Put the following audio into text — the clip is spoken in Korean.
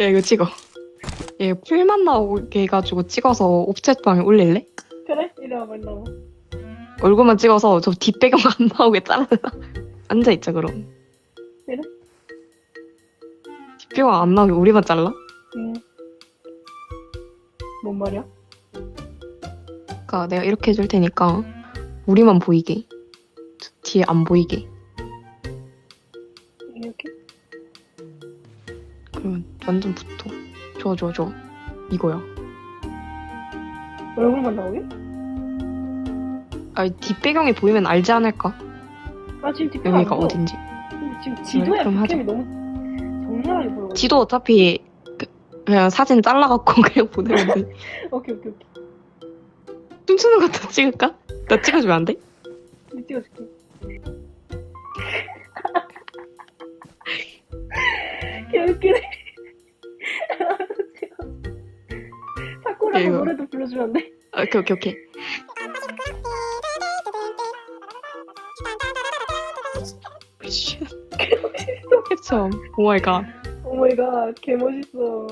야 이거 찍어. 얘 풀만 나오게 해가지고 찍어서 옵셋방에 올릴래? 그래? 이리 와봐, 와봐. 얼굴만 찍어서 저 뒷배경 안 나오게 잘라. 앉아 있자 그럼. 그래? 뒷배경 안 나오게 우리만 잘라? 응. 뭔 말이야? 그러니까 내가 이렇게 해줄 테니까 우리만 보이게. 저 뒤에 안 보이게. 이렇게? 그러면 완전 붙어. 좋아 좋아 좋아. 이거야. 얼굴만 나오게? 아 뒷배경이 보이면 알지 않을까? 아, 지금 안 여기가 보여. 어딘지. 근데 지금 지도에 그럼 하자. 북캠이 너무 적나라하게 보여. 지도 어차피 그- 그냥 사진 잘라갖고 그냥 보내면 돼. 오케이, 오케이, 오케이. 춤추는 것도 찍을까? 나 찍어주면 안 돼? 네, 찍어줄게. 개웃기네. 사쿠라가 이거. 노래도 불러주면 안 돼? 아, 오케이 오케이 오케이. 오 마이 갓. 오마이갓, 개멋있어.